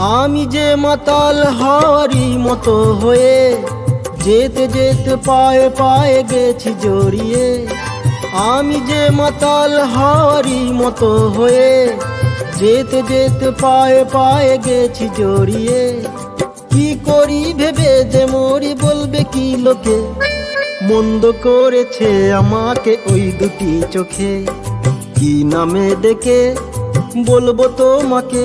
আমি যে মাতাল হারি মতো হয়ে যেতে যেতে পায়ে পায়ে গেছি জড়িয়ে, আমি যে মাতাল হারি মতো হয়ে যেতে যেতে পায়ে পায়ে গেছি জড়িয়ে। কি করি ভেবে যে মরি বলবে কি লোকে? মন্দ করেছে আমাকে ওই দুটি চোখে। কি নামে ডেকে বলব তোমাকে?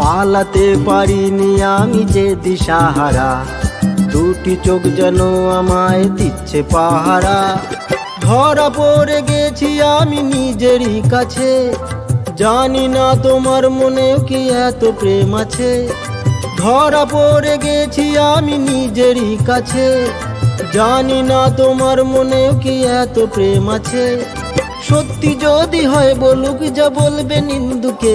পালাতে পারিনি আমি যে দিশাহারা। দুটি চোখ যেন আমায় দিচ্ছে পাহারা। ধরা পড়ে গেছি আমি নিজেরই কাছে। জানি না তোমার মনেও কি এত প্রেম আছে। ধরা পড়ে গেছি আমি নিজেরই কাছে। জানি না তোমার মনেও কি এত প্রেম আছে। সত্যি যদি হয় বলুক যা বলবে নিন্দুকে।